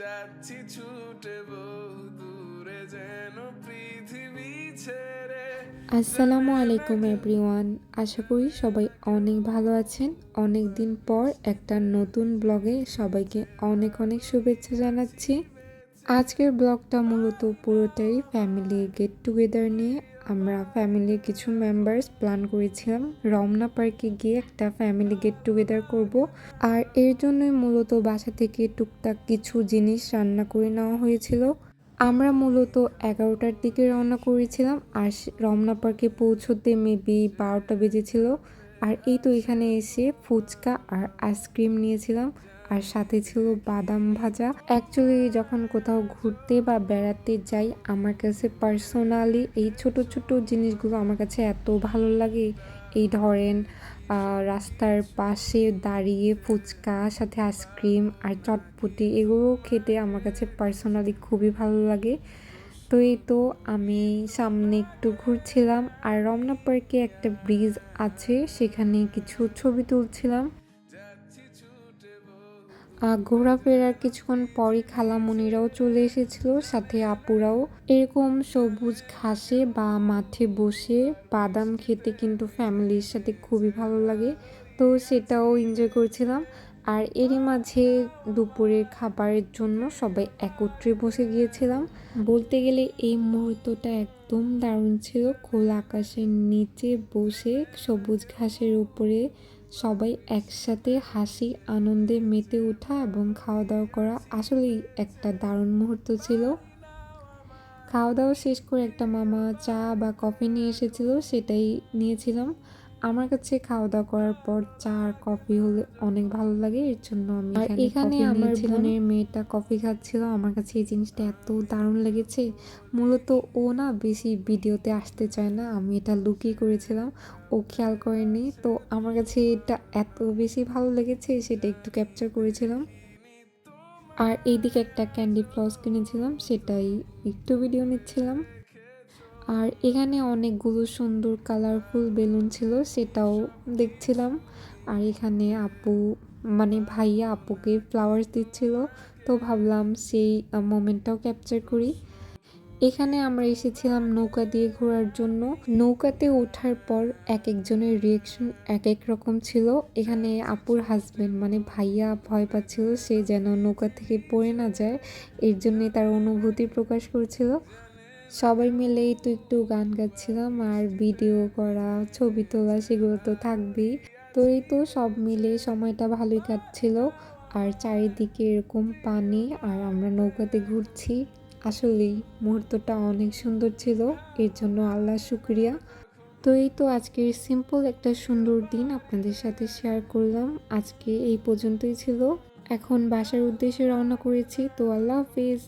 যাচ্ছি ছুটে বহু দূরে যেন পৃথিবী ছেড়ে। আসসালামু আলাইকুম এভরিওয়ান, আশা করি সবাই অনেক ভালো আছেন। অনেক দিন পর একটা নতুন ব্লগে সবাইকে অনেক অনেক শুভেচ্ছা জানাচ্ছি। আজকের ব্লগটা মূলত পুরোটাই ফ্যামিলি গেট টুগেদার নিয়ে আমরা ফ্যামিলির কিছু মেম্বার্স প্ল্যান করেছিলাম। রমনা পার্কে গিয়ে একটা ফ্যামিলি গেট টুগেদার করব। আর এর জন্যই মূলত বাসা থেকে টুকটাক কিছু জিনিস রান্না করে নেওয়া হয়েছিল। আমরা মূলত এগারোটার দিকে রওনা করেছিলাম। আর রমনা পার্কে পৌঁছতে মেবি বারোটা বেজেছিল। আর এই তো এখানে এসে ফুচকা আর আইসক্রিম নিয়েছিলাম। আর সাথে ছিল বাদাম ভাজা। অ্যাকচুয়ালি যখন কোথাও ঘুরতে বা বেড়াতে যাই, আমার কাছে পার্সোনালি এই ছোট ছোট জিনিসগুলো আমার কাছে এত ভালো লাগে। এই ধরেন রাস্তার পাশে দাঁড়িয়ে ফুচকা, সাথে আইসক্রিম আর চটপটি, এগুলো খেতে আমার কাছে পার্সোনালি খুবই ভালো লাগে। তো এই তো আমি সামনে একটু ঘুরছিলাম আর রমনা পার্কে একটা ব্রিজ আছে, সেখানে কিছু ছবি তুলছিলাম। ঘোরাফেরার কিছুক্ষণ পরই খালামণিরাও চলে এসেছিল, সাথে আপুরাও। এরকম সবুজ ঘাসে বা মাঠে বসে বাদাম খেতে কিন্তু ফ্যামিলির সাথে খুবই ভালো লাগে। তো সেটাও এনজয় করছিলাম। আর এরই মাঝে দুপুরের খাবারের জন্য সবাই একত্রে বসে গিয়েছিলাম। বলতে গেলে এই মুহূর্তটা একদম দারুণ ছিল। খোলা আকাশের নিচে বসে সবুজ ঘাসের উপরে সবাই একসাথে হাসি, আনন্দে মেতে ওঠা এবং খাওয়া দাওয়া করা আসলেই একটা দারুণ মুহূর্ত ছিল। খাওয়া দাওয়া শেষ করে একটা মামা চা বা কফি নিয়ে এসেছিল, সেটাই নিয়েছিলাম। আমার কাছে খাওয়া দাওয়া করার পর চা আর কফি হলে অনেক ভালো লাগে। এর জন্য আমি এখানে আমার বোনের মেয়েটা কফি খাচ্ছিল। আমার কাছে এই জিনিসটা এত দারুণ লেগেছে। মূলত ও না বেশি ভিডিওতে আসতে চায় না। আমি এটা লুকিয়ে করেছিলাম। ও খেয়াল করেনি। তো আমার কাছে এটা এত বেশি ভালো লেগেছে সেটা একটু ক্যাপচার করেছিলাম। আর এইদিকে একটা ক্যান্ডি ফ্লস কিনেছিলাম। সেটাই একটু ভিডিও নিচ্ছিলাম। আর এখানে অনেকগুলো সুন্দর কালারফুল বেলুন ছিল, সেটাও দেখছিলাম। আর এখানে আপু মানে ভাইয়া আপুকে ফ্লাওয়ার্স দিচ্ছিল, তো ভাবলাম সেই মোমেন্টটাও ক্যাপচার করি। এখানে আমরা এসেছিলাম নৌকা দিয়ে ঘোরার জন্য। নৌকাতে ওঠার পর এক একজনের রিয়েকশন এক এক রকম ছিল। এখানে আপুর হাজবেন্ড মানে ভাইয়া ভয় পাচ্ছিল, সে যেন নৌকা থেকে পড়ে না যায়, এর জন্যে তার অনুভূতি প্রকাশ করেছিল। সবাই মিলেই তো একটু গান গাচ্ছিলাম আর ভিডিও করা, ছবি তোলা সেগুলো তো থাকবেই। তো এই তো সব মিলে সময়টা ভালোই কাটছিল আর চারিদিকে এরকম পানি আর আমরা নৌকাতে ঘুরছি। আসলেই মুহূর্তটা অনেক সুন্দর ছিল, এর জন্য আল্লাহ শুক্রিয়া। তো এই তো আজকের সিম্পল একটা সুন্দর দিন আপনাদের সাথে শেয়ার করলাম। আজকে এই পর্যন্তই ছিল। এখন বাসার উদ্দেশ্যে রওনা করেছি। তো আল্লাহ হাফিজ।